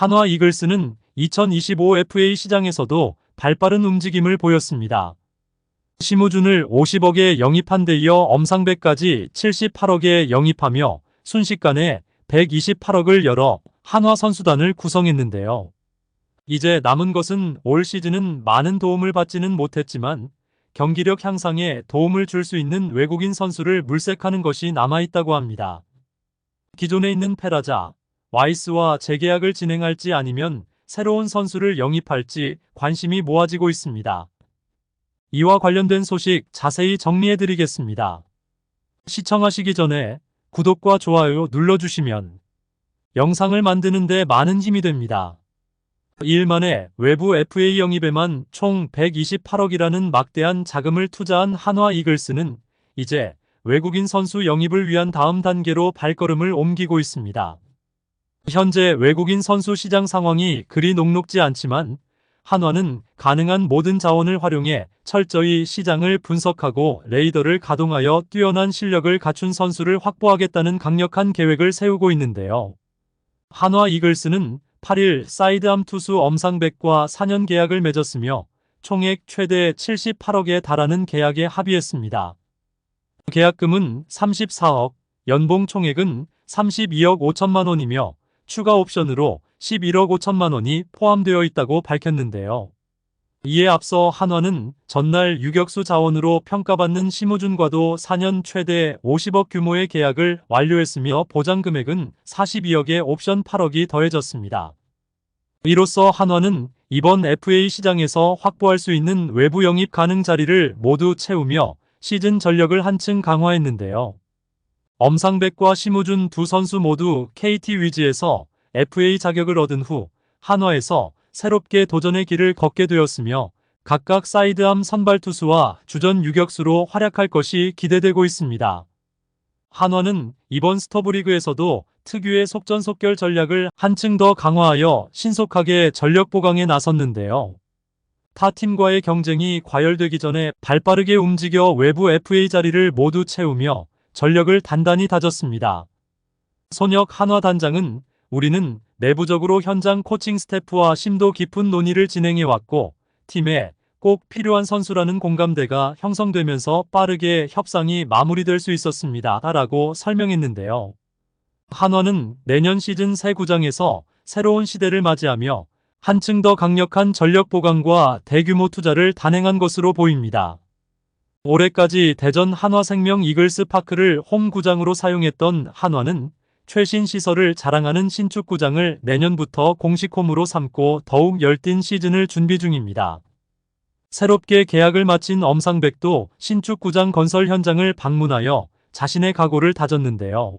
한화 이글스는 2025 FA 시장에서도 발빠른 움직임을 보였습니다. 심우준을 50억에 영입한 데 이어 엄상백까지 78억에 영입하며 순식간에 128억을 열어 한화 선수단을 구성했는데요. 이제 남은 것은 올 시즌은 많은 도움을 받지는 못했지만 경기력 향상에 도움을 줄 수 있는 외국인 선수를 물색하는 것이 남아있다고 합니다. 기존에 있는 페라자, 와이스와 재계약을 진행할지 아니면 새로운 선수를 영입할지 관심이 모아지고 있습니다. 이와 관련된 소식 자세히 정리해드리겠습니다. 시청하시기 전에 구독과 좋아요 눌러주시면 영상을 만드는데 많은 힘이 됩니다. 2일 만에 외부 FA 영입에만 총 128억이라는 막대한 자금을 투자한 한화 이글스는 이제 외국인 선수 영입을 위한 다음 단계로 발걸음을 옮기고 있습니다. 현재 외국인 선수 시장 상황이 그리 녹록지 않지만 한화는 가능한 모든 자원을 활용해 철저히 시장을 분석하고 레이더를 가동하여 뛰어난 실력을 갖춘 선수를 확보하겠다는 강력한 계획을 세우고 있는데요. 한화 이글스는 8일 사이드암 투수 엄상백과 4년 계약을 맺었으며 총액 최대 78억에 달하는 계약에 합의했습니다. 계약금은 34억, 연봉 총액은 32억 5천만 원이며 추가 옵션으로 11억 5천만 원이 포함되어 있다고 밝혔는데요. 이에 앞서 한화는 전날 유격수 자원으로 평가받는 심우준과도 4년 최대 50억 규모의 계약을 완료했으며 보장 금액은 42억에 옵션 8억이 더해졌습니다. 이로써 한화는 이번 FA 시장에서 확보할 수 있는 외부 영입 가능 자리를 모두 채우며 시즌 전력을 한층 강화했는데요. 엄상백과 심우준 두 선수 모두 KT 위즈에서 FA 자격을 얻은 후 한화에서 새롭게 도전의 길을 걷게 되었으며 각각 사이드암 선발 투수와 주전 유격수로 활약할 것이 기대되고 있습니다. 한화는 이번 스토브리그에서도 특유의 속전속결 전략을 한층 더 강화하여 신속하게 전력 보강에 나섰는데요. 타 팀과의 경쟁이 과열되기 전에 발빠르게 움직여 외부 FA 자리를 모두 채우며 전력을 단단히 다졌습니다. 손혁 한화 단장은 우리는 내부적으로 현장 코칭 스태프와 심도 깊은 논의를 진행해 왔고 팀에 꼭 필요한 선수라는 공감대가 형성되면서 빠르게 협상이 마무리될 수 있었습니다. 라고 설명했는데요. 한화는 내년 시즌 새 구장에서 새로운 시대를 맞이하며 한층 더 강력한 전력 보강과 대규모 투자를 단행한 것으로 보입니다. 올해까지 대전 한화생명 이글스 파크를 홈 구장으로 사용했던 한화는 최신 시설을 자랑하는 신축구장을 내년부터 공식 홈으로 삼고 더욱 열띤 시즌을 준비 중입니다. 새롭게 계약을 마친 엄상백도 신축구장 건설 현장을 방문하여 자신의 각오를 다졌는데요.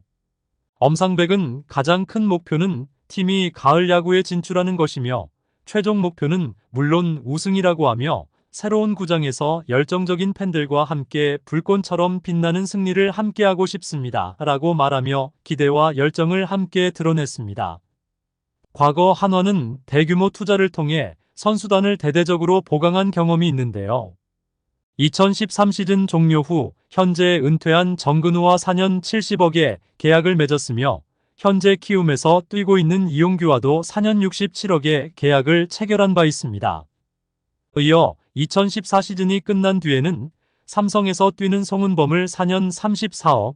엄상백은 가장 큰 목표는 팀이 가을 야구에 진출하는 것이며 최종 목표는 물론 우승이라고 하며 새로운 구장에서 열정적인 팬들과 함께 불꽃처럼 빛나는 승리를 함께하고 싶습니다. 라고 말하며 기대와 열정을 함께 드러냈습니다. 과거 한화는 대규모 투자를 통해 선수단을 대대적으로 보강한 경험이 있는데요. 2013 시즌 종료 후 현재 은퇴한 정근우와 4년 70억의 계약을 맺었으며 현재 키움에서 뛰고 있는 이용규와도 4년 67억의 계약을 체결한 바 있습니다. 이어 2014 시즌이 끝난 뒤에는 삼성에서 뛰는 송은범을 4년 34억,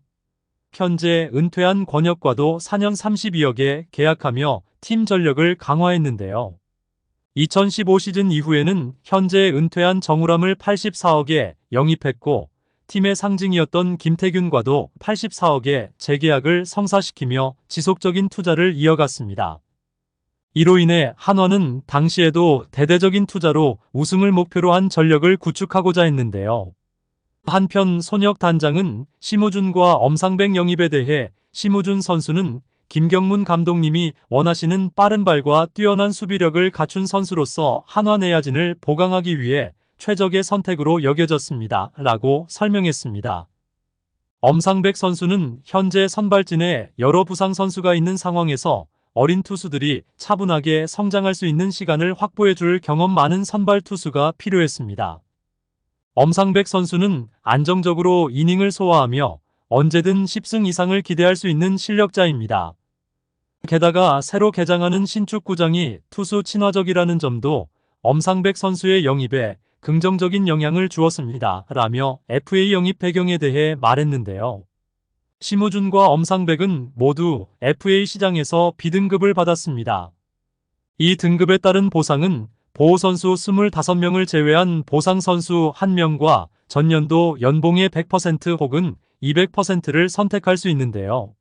현재 은퇴한 권혁과도 4년 32억에 계약하며 팀 전력을 강화했는데요. 2015 시즌 이후에는 현재 은퇴한 정우람을 84억에 영입했고 팀의 상징이었던 김태균과도 84억에 재계약을 성사시키며 지속적인 투자를 이어갔습니다. 이로 인해 한화는 당시에도 대대적인 투자로 우승을 목표로 한 전력을 구축하고자 했는데요. 한편 손혁 단장은 심우준과 엄상백 영입에 대해 심우준 선수는 김경문 감독님이 원하시는 빠른 발과 뛰어난 수비력을 갖춘 선수로서 한화 내야진을 보강하기 위해 최적의 선택으로 여겨졌습니다. 라고 설명했습니다. 엄상백 선수는 현재 선발진에 여러 부상 선수가 있는 상황에서 어린 투수들이 차분하게 성장할 수 있는 시간을 확보해 줄 경험 많은 선발 투수가 필요했습니다. 엄상백 선수는 안정적으로 이닝을 소화하며 언제든 10승 이상을 기대할 수 있는 실력자입니다. 게다가 새로 개장하는 신축구장이 투수 친화적이라는 점도 엄상백 선수의 영입에 긍정적인 영향을 주었습니다. 라며 FA 영입 배경에 대해 말했는데요. 심우준과 엄상백은 모두 FA 시장에서 B등급을 받았습니다. 이 등급에 따른 보상은 보호선수 25명을 제외한 보상선수 1명과 전년도 연봉의 100% 혹은 200%를 선택할 수 있는데요.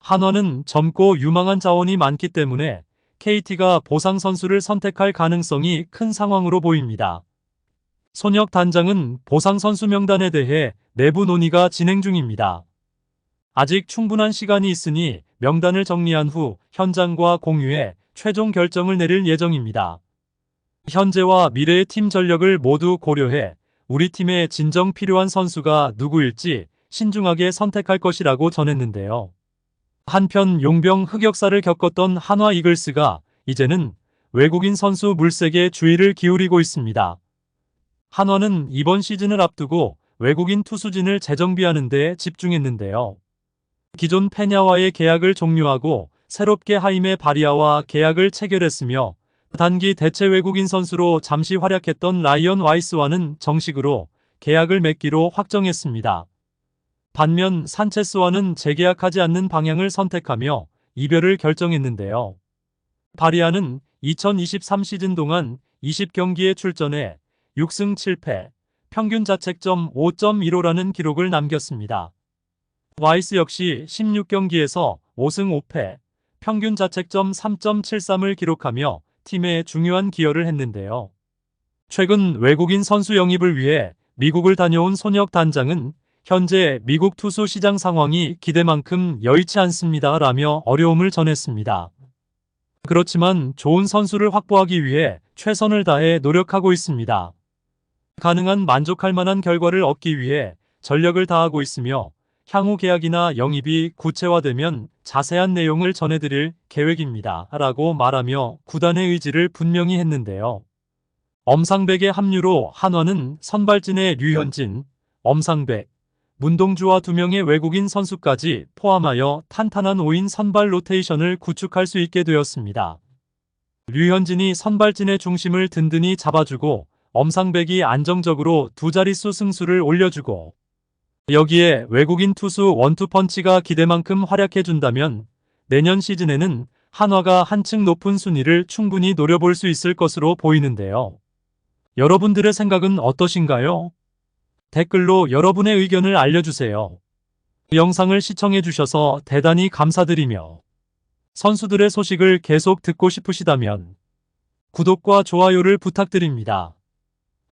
한화는 젊고 유망한 자원이 많기 때문에 KT가 보상 선수를 선택할 가능성이 큰 상황으로 보입니다. 손혁 단장은 보상 선수 명단에 대해 내부 논의가 진행 중입니다. 아직 충분한 시간이 있으니 명단을 정리한 후 현장과 공유해 최종 결정을 내릴 예정입니다. 현재와 미래의 팀 전력을 모두 고려해 우리 팀에 진정 필요한 선수가 누구일지 신중하게 선택할 것이라고 전했는데요. 한편 용병 흑역사를 겪었던 한화 이글스가 이제는 외국인 선수 물색에 주의를 기울이고 있습니다. 한화는 이번 시즌을 앞두고 외국인 투수진을 재정비하는 데 집중했는데요. 기존 페냐와의 계약을 종료하고 새롭게 하임의 바리아와 계약을 체결했으며 단기 대체 외국인 선수로 잠시 활약했던 라이언 와이스와는 정식으로 계약을 맺기로 확정했습니다. 반면 산체스와는 재계약하지 않는 방향을 선택하며 이별을 결정했는데요. 바리아는 2023 시즌 동안 20경기에 출전해 6승 7패, 평균 자책점 5.15라는 기록을 남겼습니다. 와이스 역시 16경기에서 5승 5패, 평균 자책점 3.73을 기록하며 팀에 중요한 기여를 했는데요. 최근 외국인 선수 영입을 위해 미국을 다녀온 손혁 단장은 현재 미국 투수 시장 상황이 기대만큼 여의치 않습니다. 라며 어려움을 전했습니다. 그렇지만 좋은 선수를 확보하기 위해 최선을 다해 노력하고 있습니다. 가능한 만족할 만한 결과를 얻기 위해 전력을 다하고 있으며 향후 계약이나 영입이 구체화되면 자세한 내용을 전해드릴 계획입니다. 라고 말하며 구단의 의지를 분명히 했는데요. 엄상백의 합류로 한화는 선발진의 류현진, 엄상백, 문동주와 두 명의 외국인 선수까지 포함하여 탄탄한 5인 선발 로테이션을 구축할 수 있게 되었습니다. 류현진이 선발진의 중심을 든든히 잡아주고 엄상백이 안정적으로 두 자릿수 승수를 올려주고 여기에 외국인 투수 원투펀치가 기대만큼 활약해준다면 내년 시즌에는 한화가 한층 높은 순위를 충분히 노려볼 수 있을 것으로 보이는데요. 여러분들의 생각은 어떠신가요? 댓글로 여러분의 의견을 알려주세요. 영상을 시청해주셔서 대단히 감사드리며 선수들의 소식을 계속 듣고 싶으시다면 구독과 좋아요를 부탁드립니다.